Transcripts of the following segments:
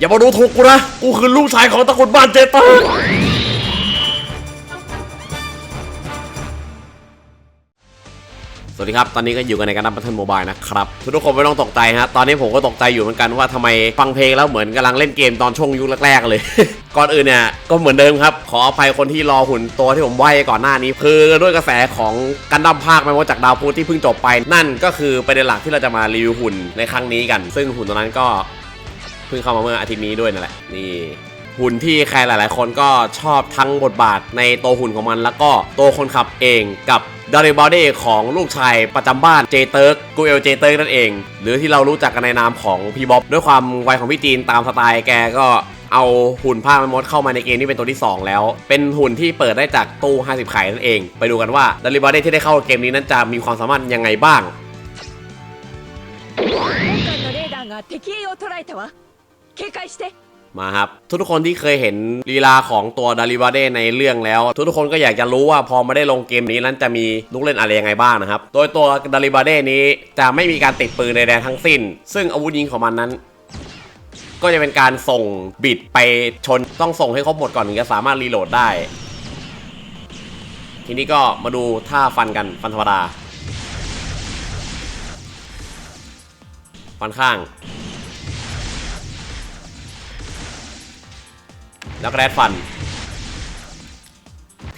อย่ามาดูถูกกูนะ กูคือลูกชายของตระกูลบ้านเจตอร์สวัสดีครับ ตอนนี้ก็อยู่กันในการนับบัตเทิลโมบายนะครับ ทุกคนไม่ต้องตกใจฮะ ตอนนี้ผมก็ตกใจอยู่เหมือนกันว่าทำไมฟังเพลงแล้วเหมือนกำลังเล่นเกมตอนช่วงยุคแรกๆเลย ก่อนอื่นเนี่ย ก็เหมือนเดิมครับ ขออภัยคนที่รอหุ่นตัวที่ผมไหวก่อนหน้านี้ คือด้วยกระแสของกันดั้มภาคไม่ว่าจากดาวพุธที่เพิ่งจบไป นั่นก็คือประเด็นหลักที่เราจะมารีวิวหุ่นในครั้งนี้กัน ซึ่งหุ่นตัวนั้นก็ เพิ่งเข้ามาเมื่ออาทิตย์นี้ด้วยนั่นแหละนี่หุ่นที่ใครหลาย ๆ คนก็ชอบทั้งบทบาทในตัวหุ่นของมัน แล้วก็ตัวคนขับเองกับดาริบอดี้ของลูกชายประจำบ้านเจเติร์กกูเอลเจเติร์กนั่นเอง หรือที่เรารู้จักกันในนามของพี่บ๊อบด้วยความไวของพี่จีนตามสไตล์แกก็เอาหุ่นผ้าแมมมดเข้ามาในเกมนี้เป็นตัวที่ 2 แล้ว เป็นหุ่นที่เปิดได้จากตู้ 50 ไข่นั่นเอง ไปดูกันว่าดาริบอดี้ที่ได้เข้าเกมนี้นั้นจะมีความสามารถยังไงบ้าง 今回のレーダーが敵を捉えたわ警戒して มาครับ ทุกๆคนที่เคยเห็นลีลาของตัวดาริบาเดในเรื่องแล้ว ทุกๆคนก็อยากจะรู้ว่าพอมาได้ลงเกมนี้นั้นจะมีลูกเล่นอะไรยังไงบ้างนะครับ โดยตัวดาริบาเดนี้จะไม่มีการติดปืนใดๆทั้งสิ้น ซึ่งอาวุธยิงของมันนั้น ก็จะเป็นการส่งบิดไปชนต้องส่งให้ครบหมดก่อนถึงจะสามารถรีโหลดได้ ทีนี้ก็มาดูท่าฟันกันฟันธรรมดา ฟันข้าง แล้วก็แรดฟัน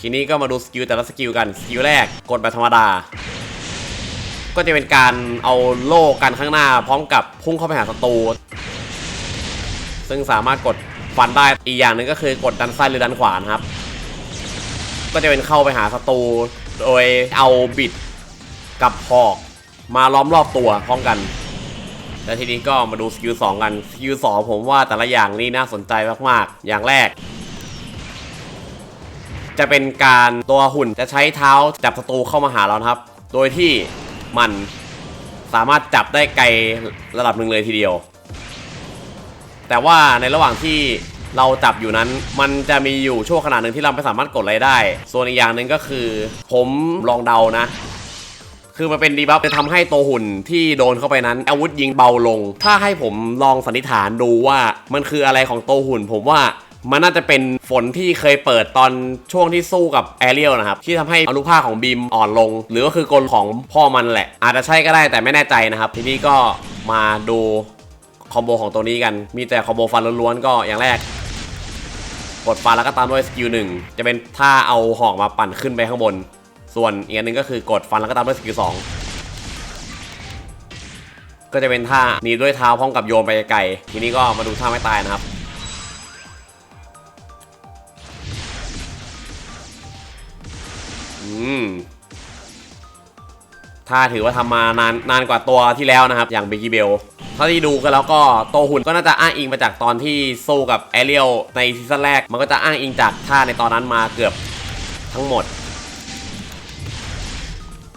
ทีนี้ก็มาดูสกิลแต่ละสกิลกัน สกิลแรกกดแบบธรรมดา ก็จะเป็นการเอาโล่กันข้างหน้า พร้อมกับพุ่งเข้าไปหาศัตรู ซึ่งสามารถกดฟันได้ อีกอย่างหนึ่งก็คือกดดันซ้ายหรือดันขวานะครับ ก็จะเป็นเข้าไปหาศัตรู โดยเอาบิดกับหอกมาล้อมรอบตัวพร้อมกัน แล้วทีนี้ก็มาดูสกิล2กัน สกิล2ผมว่าแต่ละอย่างนี่น่าสนใจมากๆ อย่างแรก จะเป็นการตัวหุ่นจะใช้เท้าจับศัตรูเข้ามาหาเราครับ โดยที่มันสามารถจับได้ไกลระดับหนึ่งเลยทีเดียว แต่ว่าในระหว่างที่เราจับอยู่นั้น มันจะมีอยู่ช่วงขนาดหนึ่งที่เราไม่สามารถกดอะไรได้ ส่วนอีกอย่างหนึ่งก็คือ ผมลองเดานะ คือมันเป็นดีบัฟจะทำให้ตัวหุ่นที่โดนเข้าไปนั้น อาวุธยิงเบาลง ถ้าให้ผมลองสันนิษฐานดูว่ามันคืออะไรของตัวหุ่น ผมว่ามันน่าจะเป็นฝนที่เคยเปิดตอนช่วงที่สู้กับแอเรียลนะครับ ที่ทำให้อนุภาคของบีมอ่อนลง หรือก็คือกลของพ่อมันแหละ อาจจะใช่ก็ได้แต่ไม่แน่ใจนะครับ ทีนี้ก็มาดูคอมโบของตัวนี้กัน มีแต่คอมโบฟันล้วนๆก็อย่างแรก กดฟันแล้วก็ตามด้วยสกิลหนึ่งจะเป็นท่าเอาหอกมาปั่นขึ้นไปข้างบน ส่วนอีกอันหนึ่งก็คือกดฟันแล้วก็ตามด้วยสกิลสองก็จะเป็นท่าหนีด้วยเท้าพร้อมกับโยนไปไกลทีนี้ก็มาดูท่าไม่ตายนะครับอืมถ้าถือว่าทำมานานนานกว่าตัวที่แล้วนะครับ อย่างบิก i เบลเท่าที่ดูกันแล้วก็โตหุ่นก็น่าจะอ้างอิงมาจากตอนที่สู้กับแอเรียลในซีซั่นแรก มันก็จะอ้างอิงจากท่าในตอนนั้นมาเกือบทั้งหมด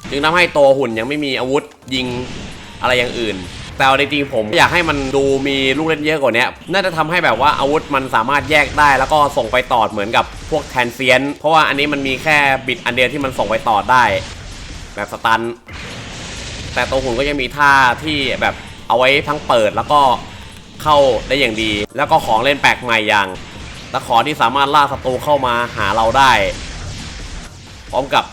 จึงทำให้ตัวหุ่นยังไม่มีอาวุธยิงอะไรอย่างอื่น แต่เอาจริงผมอยากให้มันดูมีลูกเล่นเยอะกว่านี้น่าจะทำให้แบบว่าอาวุธมันสามารถแยกได้แล้วก็ส่งไปต่อเหมือนกับพวกแทนเซียน เพราะว่าอันนี้มันมีแค่บิดอันเดียวที่มันส่งไปต่อได้ แบบสตัน แต่ตัวหุ่นก็ยังมีท่าที่แบบเอาไว้ทั้งเปิดแล้วก็เข้าได้อย่างดี แล้วก็ของเล่นแปลกใหม่อย่างตะขอที่สามารถล่าศัตรูเข้ามาหาเราได้ พร้อมกับ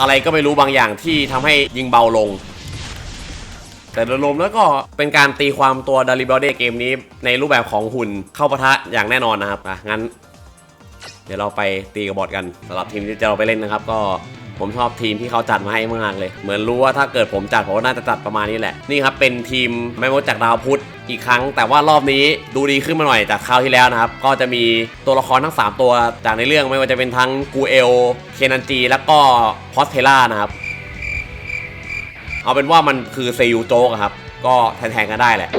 อะไรก็ไม่รู้บางอย่างที่ทำให้ยิงเบาลง แต่โดยรวมแล้วก็เป็นการตีความตัวดาริบอเดเกมนี้ในรูปแบบของหุ่นเข้าปะทะอย่างแน่นอนนะครับอะงั้น เดี๋ยวเราไปตีกับบอทกันสำหรับทีมที่จะเราไปเล่นนะครับก็ ผมชอบทีมที่เขาจัดมาให้มากเลย เหมือนรู้ว่าถ้าเกิดผมจัดผมก็น่าจะจัดประมาณนี้แหละ นี่ครับเป็นทีมไม่ว่าจากดาวพุธอีกครั้ง แต่ว่ารอบนี้ดูดีขึ้นมาหน่อยจากคราวที่แล้วนะครับ ก็จะมีตัวละครทั้ง 3 ตัวจากในเรื่องไม่ว่าจะเป็นทั้งกูเอล เคน a นจี แล้วก็พอสเทล่านะครับ เอาเป็นว่ามันคือเซยูโจ๊กครับ ก็แทนๆกันได้แหละ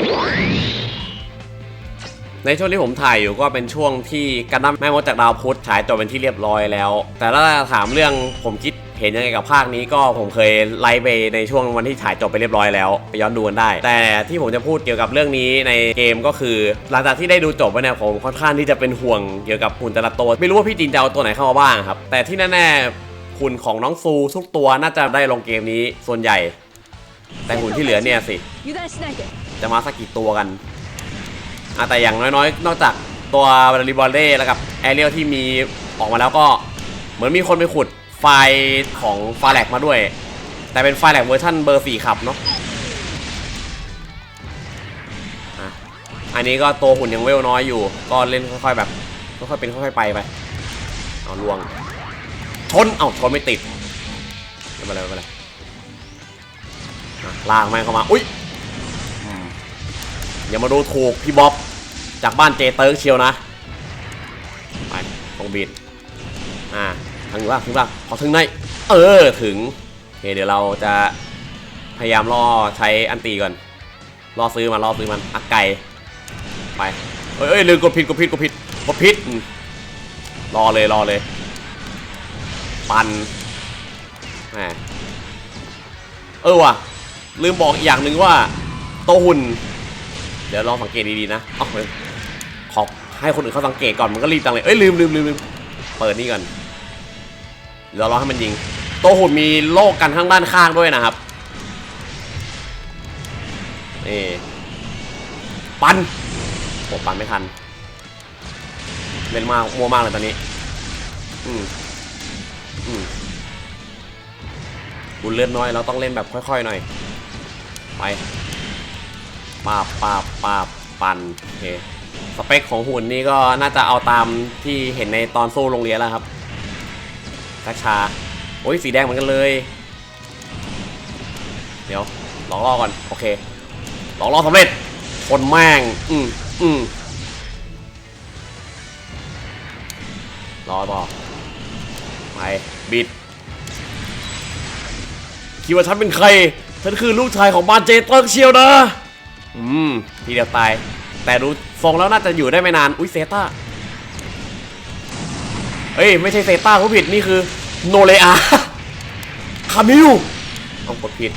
ในช่วงที่ผมถ่ายอยู่ก็เป็นช่วงที่กันดั้มแม่มดจากดาวพุธฉายจบเป็นที่เรียบร้อยแล้ว แต่ถ้าถามเรื่องผมคิด เห็นยังไงกับภาคนี้ก็ผมเคยไลฟ์ไปในช่วงวันที่ถ่ายจบไปเรียบร้อยแล้วไปย้อนดูกันได้ แต่ที่ผมจะพูดเกี่ยวกับเรื่องนี้ในเกมก็คือ หลังจากที่ได้ดูจบไปเนี่ยผมค่อนข้างที่จะเป็นห่วงเกี่ยวกับหุ่นแต่ละตัวไม่รู้ว่าพี่จีนจะเอาตัวไหนเข้ามาบ้างครับ แต่ที่แน่ๆหุ่นของน้องซูทุกตัวน่าจะได้ลงเกมนี้ส่วนใหญ่ แต่หุ่นที่เหลือเนี่ยสิจะมาสักกี่ตัวกันอแต่อย่างน้อยๆ นอกจากตัวบริบอลเล่แล้วกับแอเรียลที่มีออกมาแล้วก็เหมือนมีคนไปขุด ไฟล์ของฟาแลกมาด้วย แต่เป็นไฟล์แลกเวอร์ชันเบอร์4ขับเนาะอะอันนี้ก็ตัวหุ่นยังเวลน้อยอยู่ ก็เล่นค่อยๆแบบค่อยๆเป็นค่อยๆไปไปเอาลวงชนเอาชนไม่ติดไม่เป็นไรไม่เป็นไรลากแม่งเข้ามาอุ้ยอืมอย่ามาดูถูกพี่บ๊อบจากบ้านเจเติร์กเชียวนะ ไปตรงบีดอ่า ถึงป่ะถึงป่ะพอถึงไหนเออถึงโอเคเดี๋ยวเราจะพยายามล่อใช้อันตีก่อนล่อซื้อมันล่อซื้อมันอักไก่ไปเอ้ยเอ้ยลืมกดผิดกดผิดกดผิดกดผิดรอเลยรอเลย ปันแหมเออว่ะลืมบอกอีกอย่างหนึ่งว่าโตหุ่น เดี๋ยวลองสังเกตดีๆนะเอ้าเฮ้ยขอให้คนอื่นเขาสังเกตก่อนมันก็รีบจังเลยเอ้ยลืมลืมลืมลืมเปิดนี่ก่อน เดี๋ยวรอให้มันยิง โตหุ่นมีโลกกันข้างด้านข้างด้วยนะครับนี่ปันโอ้ปันไม่ทันเล่นมากมัวมากเลยตอนนี้ อืมอืมบุญเลือดน้อยเราต้องเล่นแบบค่อยๆหน่อย ไปปาบปาบปาบปันโอเคสเปคของหุ่นนี่ก็น่าจะเอาตามที่เห็นในตอนสู้โรงเรียนแล้วครับ ช้าชา โอ้ยสีแดงเหมือนกันเลย เดี๋ยวลองล่อก่อน โอเคลองล่อสำเร็จ คนแม่ง อืมอืมรอต่อไปบิด คิดว่าฉันเป็นใคร ฉันคือลูกชายของบานเจเติร์เชียวนะ อืม ทีเดียวตาย แต่ดูทรงแล้วน่าจะอยู่ได้ไม่นาน อุ้ยเซต้า เฮ้ย ไม่ใช่เซต้าผู้ผิด นี่คือโนเลอาคามิวต้องกดผิด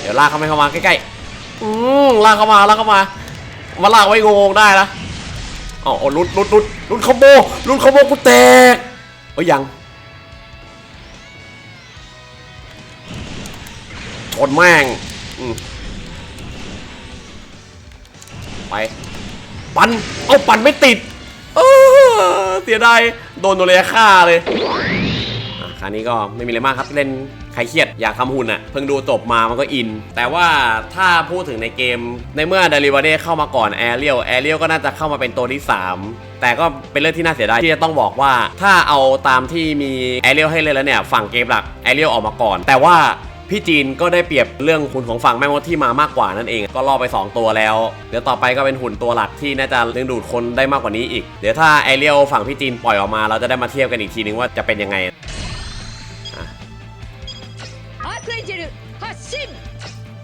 เดี๋ยวลากเข้ามาเข้ามาใกล้ๆ อืมลากเข้ามาลากเข้ามา มาลากไว้งงได้นะอ๋อลุดลุดลุดลุดคอมโบลุดคอมโบกูแตกเอ้ยยังชนแม่งอืมไป ปันเอาปันไม่ติด เสียดายโดนโดนเลยฆ่าเลยคราวนี้ก็ไม่มีอะไรมากครับเล่นใครเครียดอยากทำหุ่นอะเพิ่งดูจบมามันก็อิน แต่ว่าถ้าพูดถึงในเกม ในเมื่อเดลิเวอเดเข้ามาก่อนแอเรียลแอเรียลก็น่าจะเข้ามาเป็นตัวที่ 3 แต่ก็เป็นเรื่องที่น่าเสียดายที่จะต้องบอกว่า ถ้าเอาตามที่มีแอเรียลให้เล่นแล้วเนี่ย ฝั่งเกมหลักแอเรียลออกมาก่อน แต่ว่า พี่จีนก็ได้เปรียบเรื่องหุ่นของฝั่งแม่มดที่มามากกว่านั่นเอง ก็ล่อไป 2 ตัวแล้ว เดี๋ยวต่อไปก็เป็นหุ่นตัวหลักที่น่าจะดึงดูดคนได้มากกว่านี้อีก เดี๋ยวถ้าไอเรียวฝั่งพี่จีนปล่อยออกมา เราจะได้มาเทียบกันอีกทีนึงว่าจะเป็นยังไง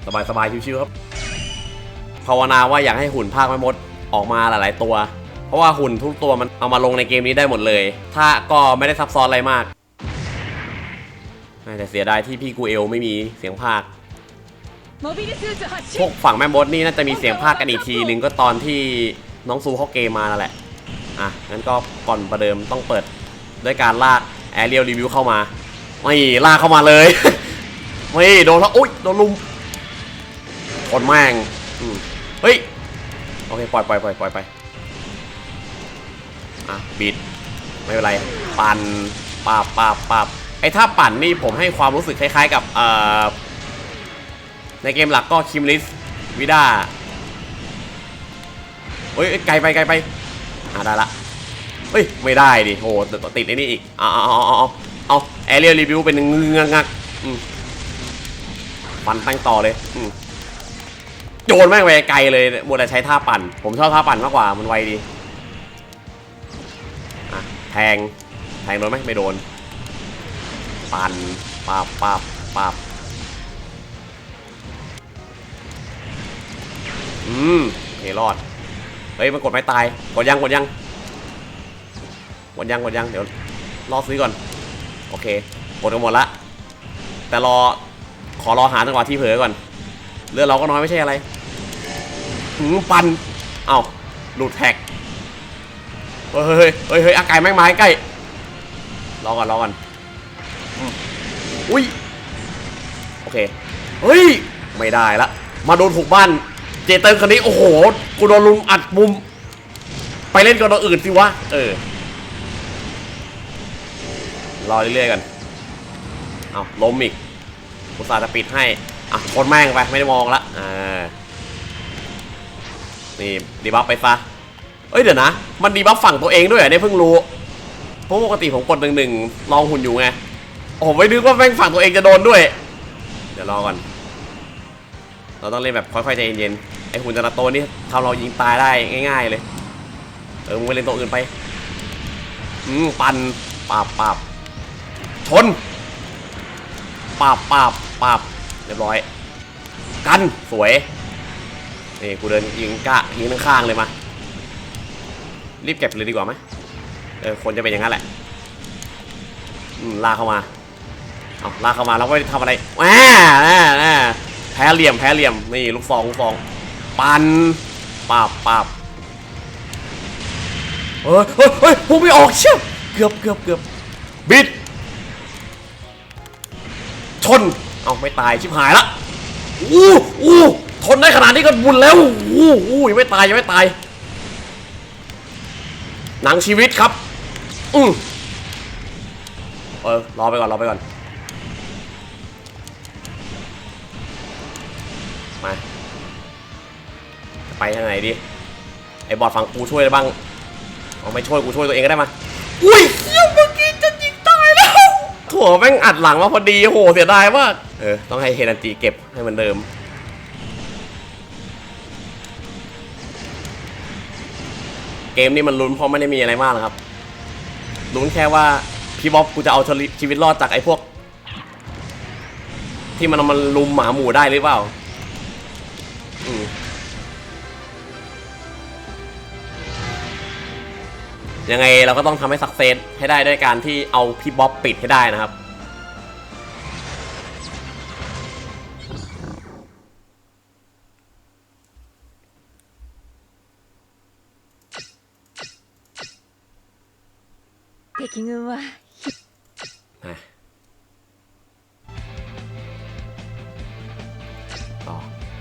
สบายสบายชิวๆครับ ภาวนาว่าอยากให้หุ่นภาคแม่มดออกมาหลาย ๆ ตัว เพราะว่าหุ่นทุกตัวมันเอามาลงในเกมนี้ได้หมดเลย ถ้าก็ไม่ได้ซับซ้อนอะไรมาก แต่เสียดายที่พี่กูเอลไม่มีเสียงภาค พวกฝั่งแม่มดนี่น่าจะมีเสียงภาคกันอีกทีนึงก็ตอนที่น้องซูเขาเกมมาแล้วแหละ อะ งั้นก็ก่อนประเดิมต้องเปิดด้วยการลากแอเรียลรีวิวเข้ามา ไม่ลากเข้ามาเลย ไม่โดนแล้วอุ้ยโดนลุมคนแม่งเฮ้ย โอเค ปล่อยปล่อยปล่อยปล่อยไป อะ บิด ไม่เป็นไร ปันป้าบปาบปา ไอ้ถ้าปั่นนี่ผมให้ความรู้สึกคล้ายๆกับในเกมหลักก็คิมลิสวิด้าเฮ้ยไกลไปไกลไปอ่าได้ละเฮ้ย ไม่ได้ดิโหติดติดไอ้นี่อีกเอาเอาเอาเอาเอาเอาแอเรียรีวิวเป็นเงืองักปั่นตั้งต่อเลยโยนแม่งไปไกลเลยมัวแต่ใช้ท่าปั่น ผมชอบท่าปั่นมากกว่ามันไวดีอะแทงแทงโดนไหมไม่โดน ปั่นปาบปาบปาบอืมเครอด เฮ้ยมันกดไม่ตาย กดยังกดยังกดยังกดยัง เดี๋ยวรอซื้อก่อน โอเค กดกันหมดละ แต่รอ ขอรอหาจังหวะที่เผลอก่อน เลือดเราก็น้อยไม่ใช่อะไรหืมปัน เอ้าหลุดแท็ก เฮ้ยเฮ้ยเฮ้ยเฮ้ยอาไก่แม่งไม้ใกล้ รอก่อนรอก่อนอืม อุ้ยโอเคเฮ้ยไม่ได้ละ มาโดนถูกบ้าน เจเติร์คนนี้โอ้โหกูโดนลุมอัดมุม ไปเล่นกับตัวอื่นสิวะเออรอเรื่อยๆกันเอาล้มอีกอุตส่าห์จะปิดให้อะชนแม่งไปไม่ได้มองละอ่านี่ดีบัฟไปซะเอ้ยเดี๋ยวนะ มันดีบัฟฝั่งตัวเองด้วยเหรอเนี่ยเพิ่งรู้เพราะปกติผมกดหนึ่งหนึ่งลองหุ่นอยู่ไง ผมไม่นึกว่าแม่งฝั่งตัวเองจะโดนด้วย เดี๋ยวรอก่อน เราต้องเล่นแบบค่อยๆใจเย็นๆไอหุ่นจราโตนี่ทำเรายิงตายได้ง่าย ๆ เลย เออมึงไปเล่นตัวอื่นไป อืมปันปาบปาบชนปาบปาบปาบเรียบร้อย กันสวยนี่กูเดินยิงกะยิงข้างๆเลยมา รีบเก็บเลยดีกว่าไหมเออคนจะเป็นอย่างนั้นแหละลากเข้ามา เอาลากเข้ามาแล้วก็ทำอะไรแหมแหมแหมแพ้เหลี่ยมแพ้เหลี่ยมนี่ลูกฟองลูกฟองปันปาบปาบเฮ้ยเฮ้ยเฮ้ยพูดไม่ออกเชี่ยเกือบเกือบเกือบบิด ชน เอาไม่ตายชิบหายละอู้อู้ทนได้ขนาดนี้ก็บุญแล้วอู้อู้ยังไม่ตายยังไม่ตาย หนังชีวิตครับ อือเออรอไปก่อนรอไปก่อน มาไปทางไหนดี ไอ้บอดฝั่งกูช่วยได้บ้างเอาไม่ช่วยกูช่วยตัวเองก็ได้มา อุ้ยเหี้ยเมื่อกี้จะยิงตายแล้วถั่วแม่งอัดหลังมาพอดีโหเสียดายมากเออต้องให้เฮนันจีเก็บให้เหมันเดิมเกมนี้มันลุ้นเพราะไม่ได้มีอะไรมากหรอกครับ ลุ้นแค่ว่าพี่บ๊อบกูจะเอาชีวิตรอดจากไอ้พวก ที่มันมันลุมหมาหมูได้หรือเปล่า อืมยังไงเราก็ต้องทำให้สักเซสให้ได้ด้วยการที่เอาพี่บ๊อบปิดให้ได้นะครับ 敵軍は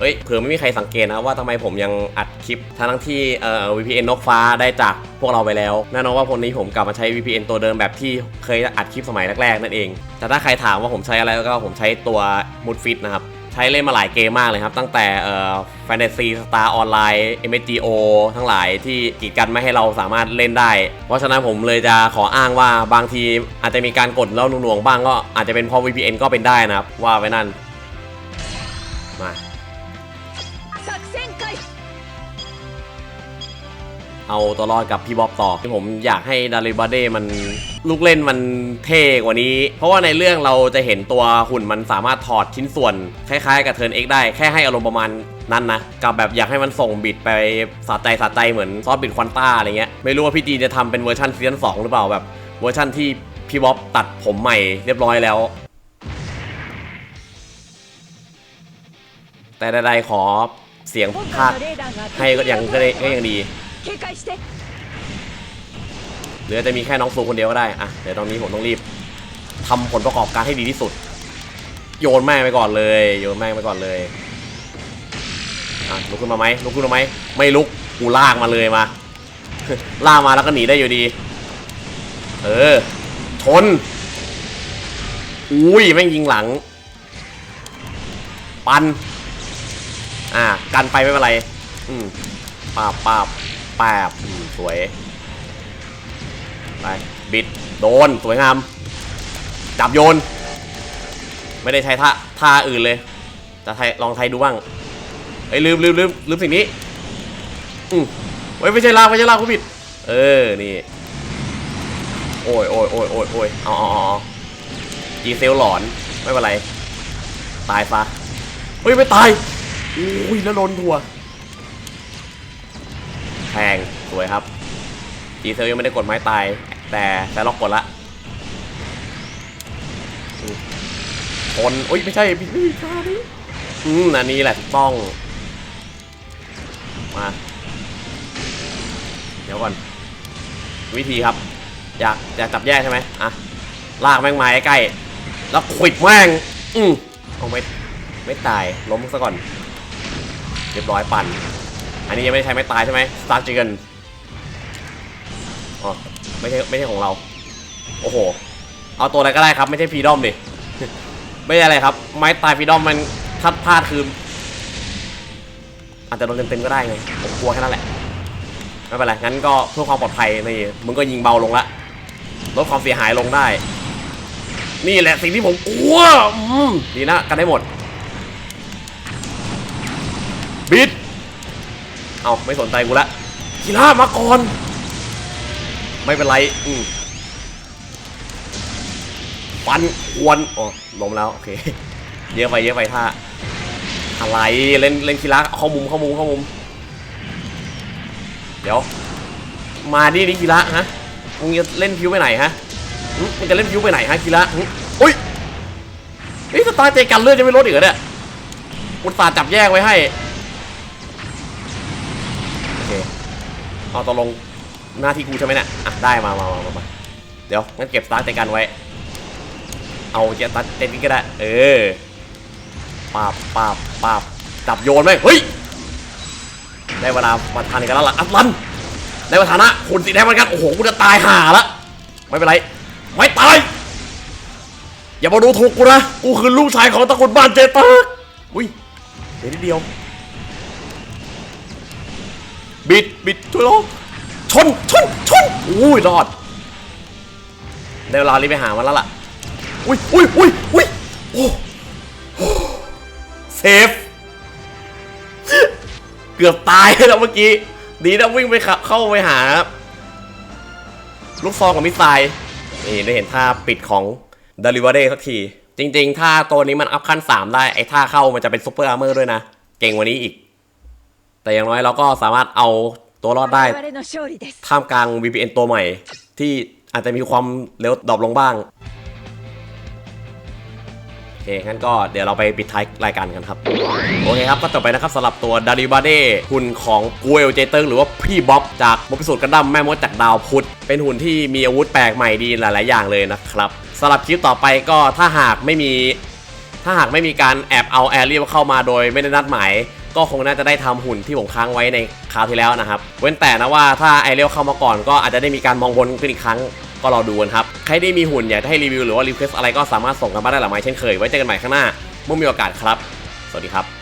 ต่อเฮ้ยเผื่อไม่มีใครสังเกตนะว่าทำไมผมยังอัดคลิปทั้งที่เอ่อ VPN นกฟ้าได้จากพวกเราไปแล้วแน่นอนว่าคนนี้ผมกลับมาใช้ VPN ตัวเดิมแบบที่เคยอัดคลิปสมัยแรกๆนั่นเอง แต่ถ้าใครถามว่าผมใช้อะไรก็ผมใช้ตัว Mood Fit นะครับใช้เล่นมาหลายเกมมากเลยครับ ตั้งแต่เอ่อ Fantasy Star Online MGO ทั้งหลายที่กีดกันไม่ให้เราสามารถเล่นได้ เพราะฉะนั้นผมเลยจะขออ้างว่าบางทีอาจจะมีการกดแล้วหน่วงๆบ้างก็อาจจะเป็นเพราะ VPN ก็เป็นได้นะครับ ว่าไว้นั่นมา เอาตัวรอดกับพี่บ๊อบต่อผมอยากให้ดาริบาเดมันลูกเล่นมันเท่กว่านี้ เพราะว่าในเรื่องเราจะเห็นตัวหุ่นมันสามารถถอดชิ้นส่วน คล้ายๆกับเทิร์นเอ็กได้แค่ให้อารมณ์ประมาณนั้นนะกับแบบอยากให้มันส่งบิดไปสาใจสาใจเหมือนซอสบิดควอนต้าอะไรเงี้ยไม่รู้ว่าพี่จีจะทำเป็นเวอร์ชันซีซั่นสองหรือเปล่าแบบเวอร์ชั่นที่พี่บ๊อบตัดผมใหม่เรียบร้อยแล้ว แต่ใดๆขอเสียงพาคให้ก็ยังก็ยังดี 警戒して หรือจะมีแค่น้องซูคนเดียวก็ได้ อ่ะ เดี๋ยวตอนนี้ผมต้องรีบทำผลประกอบการให้ดีที่สุด โยนแม่งไปก่อนเลย โยนแม่งไปก่อนเลย อ่ะ ลุกขึ้นมาไหมลุกขึ้นมาไหม ไม่ลุก กูลากมาเลยมา ลากมาแล้วก็หนีได้อยู่ดี เออ ชน อุ้ย แม่งยิงหลัง ปัน อ่ะ กันไปไม่เป็นไร อืมปาบปาบ ปบสวย ไป บิด โดน สวยงาม จับโยน ไม่ได้ใช้ท่าท่าอื่นเลย จะไทยลองไทยดูบ้างเอ้ลืมลืมลืมลืมสิ่งนี้ อืมเฮ้ยไม่ใช่ลากไม่ใช่ลากผู้ผิด เออ นี่ โอ้ยโอ้ยโอ้ยโอ้ยโอ้ยอาเอาเอาเอาจีเซลหลอน ไม่เป็นไร ตายซะเฮ้ย ไม่ตายอุ้ยแล้วโดนทัว แทงสวยครับจีเซลยังไม่ได้กดไม้ตาย แต่แต่ล็อกกดละคนโอ้ยไม่ใช่พี่พี่ชาดิอืมอันนี้แหละถูกต้อง มา เดี๋ยวก่อน วิธีครับ อยากอยากจับแยกใช่ไหมอะลากแม่งมาใกล้ๆแล้วขวิดแม่ง อืมเอาไม่ไม่ตายล้มซะก่อน เรียบร้อยปั่น อันนี้ยังไม่ได้ใช้ไม่ตายใช่ไหมสตาร์จิกันอ๋อไม่ใช่ไม่ใช่ของเรา โอ้โห เอาตัวอะไรก็ได้ครับ ไม่ใช่ฟรีดอมดิ ไม่ใช่อะไรครับ ไม้ตายฟรีดอมมันถ้าพลาดคืออาจจะโดนเต็มๆก็ได้ไงผมกลัวแค่นั้นแหละไม่เป็นไรงั้นก็เพื่อความปลอดภัยนี่มึงก็ยิงเบาลงละลดความเสียหายลงได้ นี่แหละสิ่งที่ผมกลัวดีนะกันได้หมดบิด เอาไม่สนใจกูละกีฬามาก่อน ไม่เป็นไรอืมฟันควนอ๋อล้มแล้วโอเคเยอะไปเยอะไปท่าอะไรเล่นเล่นกีฬาเข้ามุมเข้ามุมเข้ามุม เดี๋ยว มาดิดิกีฬาฮะมึงจะเล่นพิวไปไหนฮะมึงจะเล่นพิวไปไหนฮะกีฬาหึอุ้ยนี่สไตล์เตะกันเลือดจะไม่ลดอีกเหรอเนี่ยอุตส่าห์จับแยกไว้ให้ เอาตกลงหน้าที่กูใช่ไหมเนี่ยอะได้มามามามามาเดี๋ยวงั้นเก็บสตาร์ทเตกันไว้ เอาเจตัดเตะนี้ก็ได้ เออปาบปาบปาบจับโยนไหมเฮ้ยได้เวลาประทานกันแล้วล่ะอัตลันในประธานะคุณสีแดงเหมือนกันโอ้โหกูจะตายห่าละไม่เป็นไรไม่ตายอย่ามาดูถูกกูนะกูคือลูกชายของตระกูลบ้านเจตอร์อุ้ยเดี๋ยวนิดเดียว บิดบิดช่วยเราชนชนชนอุ้ยรอดได้เวลารีบไปหามันแล้วล่ะอุ้ยอุ้ยอุ้ยอุ้ยโอ้โอ้เซฟเกือบตายแล้วเมื่อกี้ดีนะวิ่งไปเข้าเข้าไปหา ลูกซองกับมิสไซล์นี่ได้เห็นท่าปิดของดลิเวอร์ y สักที จริงๆ ถ้าตัวนี้มันอัพขั้น 3 ได้ ไอ้ท่าเข้ามันจะเป็นซูเปอร์อาร์เมอร์ด้วยนะ เก่งกว่านี้อีก แต่อย่างน้อยเราก็สามารถเอาตัวรอดได้ท่ามกลาง VPN ตัวใหม่ ที่อาจจะมีความเร็วดรอปลงบ้างโอเคงั้นก็เดี๋ยวเราไปปิดท้ายรายการกันครับ โอเคครับ ก็จบไปนะครับสำหรับตัวดาริบาเด้หุ่นของกูเอลเจเติงหรือว่าพี่บ๊อบจากมทพิสูตรกระดัมแม่มดจากดาวพุธ เป็นหุ่นที่มีอาวุธแปลกใหม่ดีหลาย ๆ อย่างเลยนะครับสำหรับคลิปต่อไปก็ถ้าหากไม่มี ถ้าหากไม่มีการแอบเอาแอรีเข้ามาโดยไม่ได้นัดหมาย ก็คงน่าจะได้ทำหุ่นที่ผมค้างไว้ในคราวที่แล้วนะครับ เว้นแต่นะว่าถ้าไอเรียเข้ามาก่อน ก็อาจจะได้มีการมองบนขึ้นอีกครั้งก็รอดูกันครับ ใครที่มีหุ่นอยากให้รีวิวหรือว่ารีเควสอะไรก็สามารถส่งกันมาได้หลังไม้เช่นเคย ไว้เจอกันใหม่ข้างหน้า เมื่อมีโอกาสครับ สวัสดีครับ